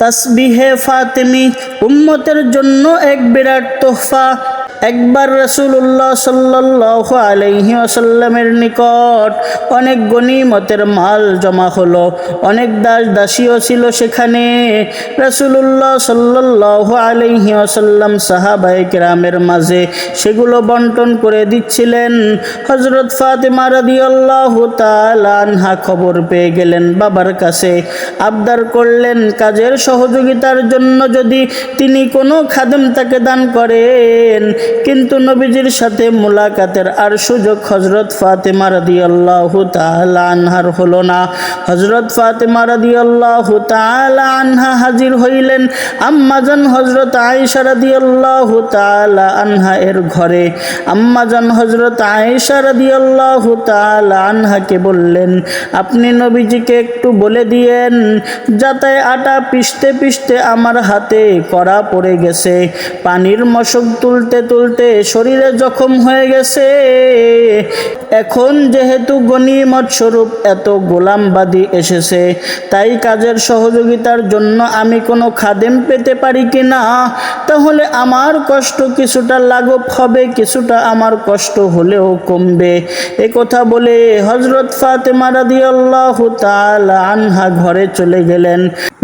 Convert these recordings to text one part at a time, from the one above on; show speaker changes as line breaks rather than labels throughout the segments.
তসবিহে ফাতেমি উম্মতের জন্য এক বিরাট তোহফা। একবার রসুল্লাহ সাল্লাহ আলহি আসাল্লামের নিকট অনেক গনিমতের মাল জমা হলো, অনেক দাস দাসীও ছিল সেখানে। রসুল্লাহ সাল্লাহ আলহি আসাল্লাম সাহাবাই কেরামের মাঝে সেগুলো বন্টন করে দিচ্ছিলেন। হজরত ফাতেমা রাদি আল্লাহ আনহা খবর পেয়ে গেলেন বাবার কাছে। আবদার করলেন কাজের সহযোগিতার জন্য যদি তিনি কোনো খাদেম তাকে দান করেন কিন্তু নবীজির সাথে মোলাকাতের আর সুযোগ হজরত ফাতেমা রাদি আল্লাহ আনহার হলো না। হজরত ফাতেমা রাদি আল্লাহ আনহা হাজির হইলেন আম্মাজান হজরত আয়েশা রাদি আল্লাহ আনহা এর ঘরে। আম্মাজান হজরত আয়েশা রাদি আল্লাহ আনহাকে বললেন, আপনি নবীজিকে একটু বলে দিয়েন, যাতে আটা পিষতে পিষতে আমার হাতে কড়া পড়ে গেছে। পানির মশক তুলতে তুলতে শরীরে জখম হয়ে গেছে। এখন যেহেতু গনিমত স্বরূপ এত গোলামবাদী এসেছে। তাই কাজের সহযোগিতার জন্য আমি কোনো খাদেম পেতে পারি কি না? তাহলে আমার কষ্ট কিছুটা লাঘব হবে, কিছুটা আমার কষ্ট হলেও কমবে। এ কথা বলে হজরত ফাতেমা রাদিয়াল্লাহ তাআলা আনহা ঘরে চলে গেলেন।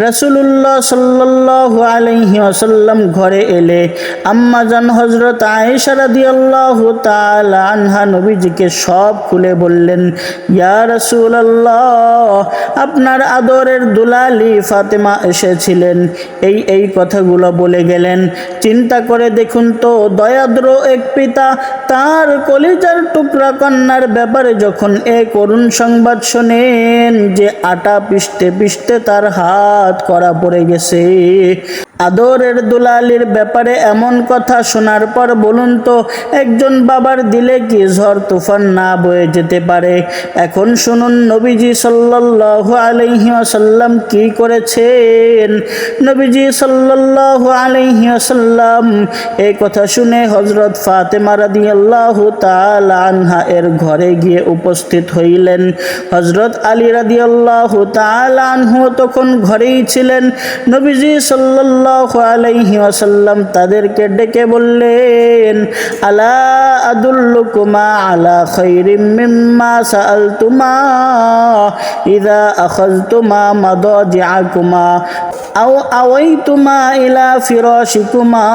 রাসূলুল্লাহ সাল্লাল্লাহু আলাইহি ওয়াসাল্লাম ঘরে এলে। আম্মা জান হজরত আয়েশা রাদিয়াল্লাহু তাআলা আনহা নবীজিকে সব খুলে বললেন, ইয়া রাসূলুল্লাহ, আপনার আদরের দুলালি ফাতেমা এসেছিলেন। এই এই কথাগুলো বলে গেলেন। চিন্তা করে দেখুন তো, দয়াদ্র এক পিতা তার কলিজার টুকরা কন্যার ব্যাপারে যখন এ করুণ সংবাদ শোনেন যে আটা পিষতে পিষতে তার হাত করা পড়ে গেছে। আদরের দুলালির ব্যাপারে এমন কথা শোনার পর বলুন তো, একজন বাবার দিলে কি ঝড় তুফান না বয়ে যেতে পারে? এখন শুনুন, নবীজি সাল্লাল্লাহু আলাইহি ওয়াসাল্লাম কি করেছেন? নবীজি সাল্লাল্লাহু আলাইহি ওয়াসাল্লাম এই কথা শুনে হযরত ফাতেমা রাদিয়াল্লাহু তাআলা আনহা এর ঘরে গিয়ে উপস্থিত হইলেন। হযরত আলী রাদিয়াল্লাহু তাআলা আনহু তখন ঘরেই ছিলেন। নবীজি সাল্লাল্লাহু আলাইহি ওয়াসাল্লাম তাদেরকে ডেকে বললেন আলা আদুল্লুকুমা আলা খাইরিম মিম্মা সাআলতুমা ইযা আখাযতুমা মাদাজিআকুমা আও আওয়াইতুমা ইলা ফিরাশিকুমা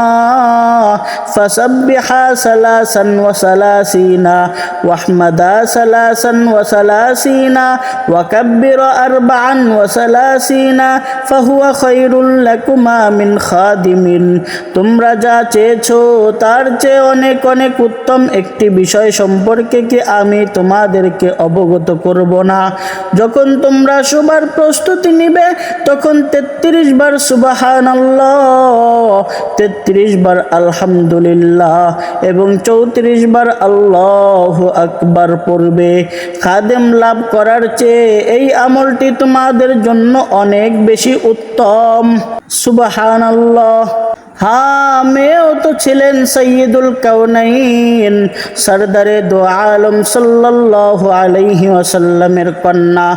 ফাসাব্বিহা সালাসান ওয়া সালাসিনা ওয়াহমাদা সালাসান ওয়া সালাসিনা ওয়া কাব্বিরা আরবাআন ওয়া সালাসিনা ফাহুয়া খায়রুল লাকুমা মিন খাদিমিন। তোমরা যা চেয়েছো, তার চেয়ে অনেক অনেক উত্তম একটি বিষয় সম্পর্কে কি আমি তোমাদেরকে অবগত করব না? যখন তোমরা শোবার প্রস্তুতি নিবে, তখন তেত্রিশ বার সুবাহান তেত্রিশ বার আলহামদুলিল্লাহ এবং চৌত্রিশ বার আল্লাহ আকবার পড়বে। খাদেম লাভ করার চেয়ে এই আমলটি তোমাদের জন্য অনেক বেশি উত্তম। সুবাহান আল্লাহ হ্যাঁ মেয়েও তো ছিলেন সৈয়দুল কাউনাইন সরদারে দো আলম সাল্লাল্লাহু আলাইহি ওয়াসাল্লামের কন্যা,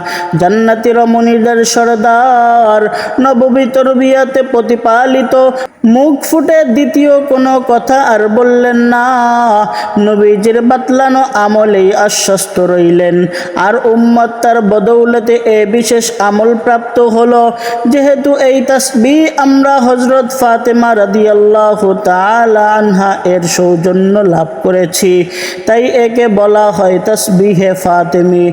জান্নাতি রমণীদের সরদার নববিতর বিয়াতে প্রতিপালিত মুখ ফুটে দ্বিতীয় কোনো কথা আর বললেন না। নবীজির বাতলানো আমলেই আশ্বস্ত রইলেন। আর উম্মত তার বদৌলতে এ বিশেষ আমল প্রাপ্ত হলো। যেহেতু এই তসবি আমরা হজরত ফাতেমা রাদিয়াল্লাহু তাআলা আনহা এর সৌজন্য লাভ করেছি। তাই একে বলা হয় তসবিহে ফাতেমি।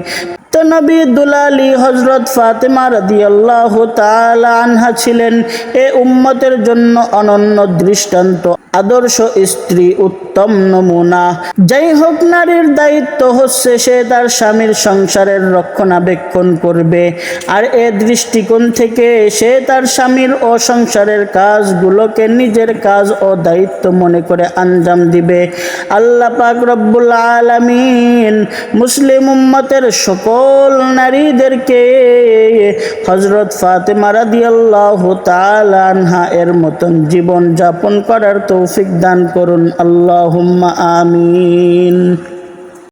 তো নবী দুলালি হজরত ফাতেমা রাদিয়াল্লাহু তাআলা আনহা ছিলেন। এ উম্মতের জন্য অনন্য দৃষ্টান্ত, আদর্শ স্ত্রী, উত্তম নমুনা। যাই হোক নারীর দায়িত্ব হচ্ছে সে তার স্বামীর সংসারের রক্ষণাবেক্ষণ করবে। আর এ দৃষ্টিকোণ থেকে সে তার স্বামীর ও সংসারের কাজগুলোকে নিজের কাজ ও দায়িত্ব মনে করে আঞ্জাম দিবে। আল্লাহ পাক রব্বুল আলামিন মুসলিম উম্মতের সকল নারীদেরকে হজরত ফাতেমা রাদিয়াল্লাহু তাআলা আনহা এর মতন জীবন যাপন করার তৌফিক দান করুন। আল্লাহুম্মা আমিন।